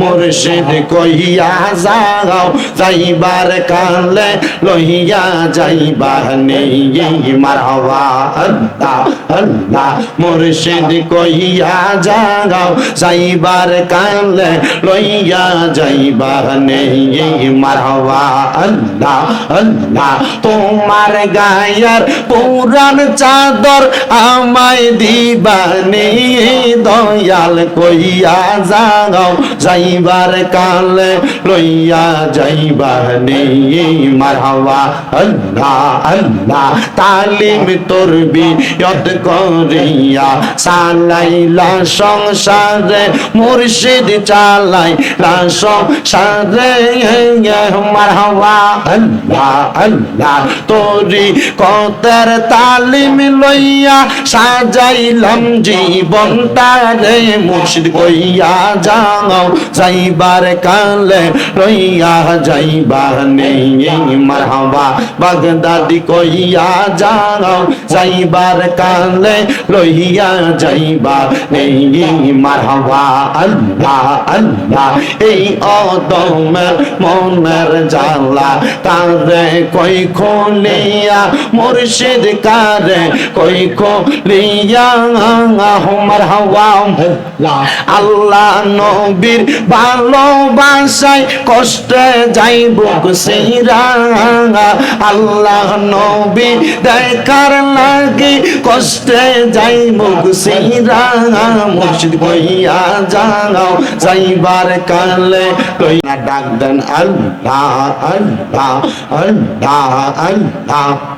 মুর্শিদ কইয়া যাও, যাইবার কালে লইয়া যাইবার নেই মারহাবা আল্লাহ আল্লাহ মুর্শিদ কইয়া যাও, যাইবার কালে লইয়া যাইবার নেই মারহাবা আল্লাহ আল্লাহ তোমার গায়ের পুরান চাদর আমায় দিবানি দয়াল কইয়া যাও যাইবার কালে লইয়া যাইবার নেই মারহাবা, আল্লাহ আল্লাহ। তালিম তোর বিয়ত করিয়া সালাইলা সংসারে, মুর্শিদ চালাইলা সংসারে মারহাবা, আল্লাহ আল্লাহ। তোরি কতের তালিম লইয়া সাজাইলাম জীবনটা রে, মুর্শিদ কইয়া যাও। যাইবার কালে লইয়া যাইবার নেই মারহাবা। বাগদাদি কইয়া যাও যাইবার কালে লইয়া যাইবার নেই মারহাবা। আল্লাহ আল্লাহ এই অদমের মনের জালা তারে কই খোলিয়া মুর্শিদ কারে কই খোলিয়া? আমার হাওয়া আল্লাহ নবীর ভালোবাসায় কষ্টে যাইব সিরা। আল্লাহ নবী দেখার লাগি কষ্টে যাইব সিরা। মুর্শিদ কইয়া যাও যাইবার কালে ডাক দেন আল্লাহ আল্লাহ আল্লাহ আল্লাহ।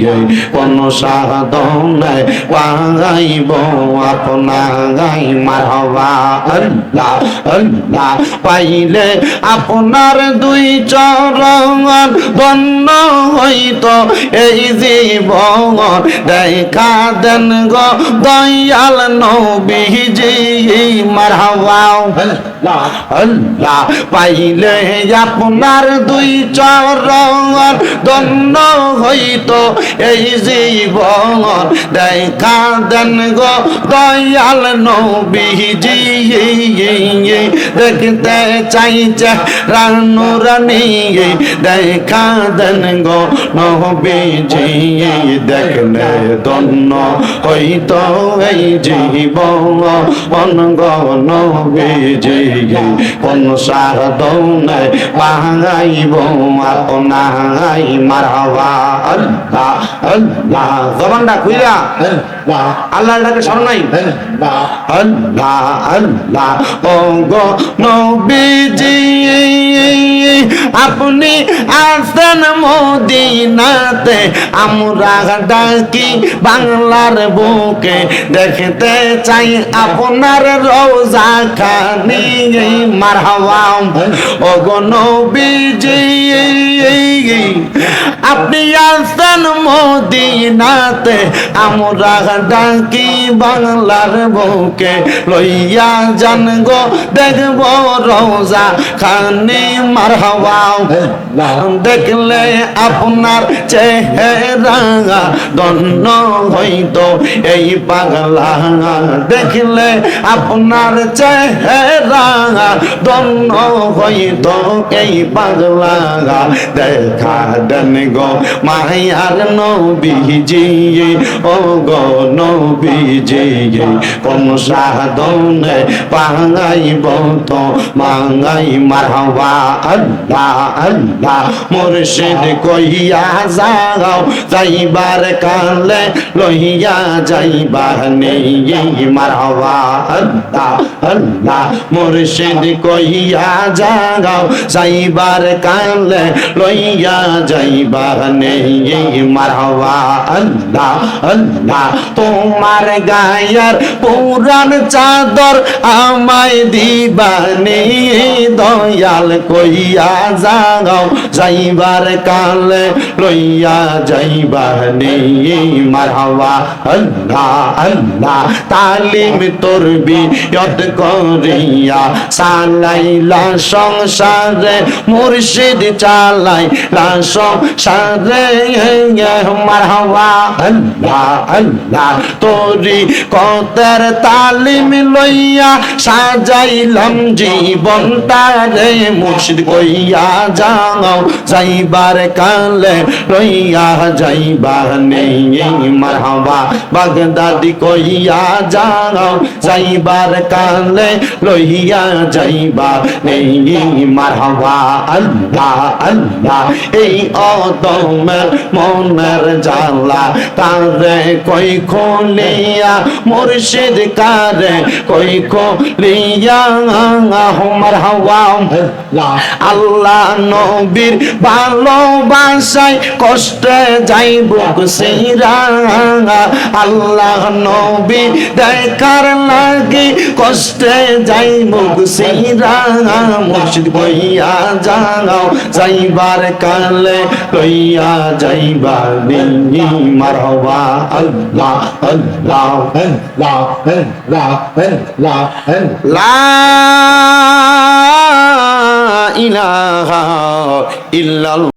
কোন সাধনে পাইব আপনাই মারহাবা আল্লাহ আল্লাহ, পাইলে আপনার দুই চরণ বন্য হইত এই জীবন দেখা দেন গো, দয়াল নবীজি মারহাবা আল্লাহ পাইলে আপনার দুই চরণ দন্য হইত এই জীবন। দেখা দেন গো দয়াল নবীজি, দেখতে চাইছে রানু রানী দেখা দেন গো নবীজি, দেখলে দন্য হইত এই জীবন। অনগ নবীজি কোন সাধনে পাহাইব আপনাই মারহাবা আল্লাহ আল্লাহ। জবানটা খুইলা আল্লাহ ডাকে স্মরণ নাই? আল্লাহ। আল্লাহ ও গো নবীজি আপনি আসেন মদিনাতে। আমরা ডাকি বাংলার বুকে। দেখতে চাই আপনার রোজা খানি। মারহাওয়া ও নবীজি, আপনি আসেন মদিনাতে। আমরা ডাকি বাংলার বুকে। লইয়া জান গো, দেখব রোজা খানি মারহাওয়া দেখলে আপনার চেহারা দন্ন হইতো এই পাগলা। দেখলে আপনার চেহারা দন্ন হইতো এই পাগলা। দেখা দেন গো মায়ার নবীজি ও গো নবীজি কোন সাধনে পাঙ্গাইব তো মাঙ্গাই মারহাবা আল্লাহ। আল্লাহ আল্লাহ মুর্শিদ কইয়া যাও যাইবার কালে লইয়া যাইবার নেই মারহাবা আল্লাহ আল্লাহ। মুর্শিদ কইয়া যাও যাইবার কালে লইয়া যাইবার নেই মারহাবা আল্লাহ আল্লাহ, তোমার গায়ার পুরান চাদর আমায় দিবানি দয়াল কইয়া যাও যাইবার কালে লইয়া যাইবার নেই মারহাবা আল্লাহ আল্লাহ, তালিম তোর বিয়ত করিয়া সালাইলা সংসারে মুর্শিদ চালাইলা সংসারে মারহাবা, আল্লাহ আল্লাহ, তোরি কতের তালিম লইয়া সাজাইলাম জীবনটা রে মুর্শিদ কইয়া যাও, যাইবার কালে লইয়া যাইবার নেই মারহাবা, বাগদাদি কইয়া যাও, যাইবার কালে লইয়া যাইবা নেই মারহাবা আল্লাহ আল্লাহ। এই অদমের মনের জালা কারে কই খোলিয়া, মুর্শিদ কারে কই খোলিয়া? আল্লাহ। নবীর ভালোবাসায় কষ্টে সিরা। আল্লাহ নবী দেখার লাগি কষ্টে যাইব সিরা মুর্শিদ কইয়া যাও যাইবার কালে লইয়া যাইবার দিনী মারহবা আল্লাহ আল্লাহ Allah, Allah, Allah. ইলাহা ইল্লাল্লাহ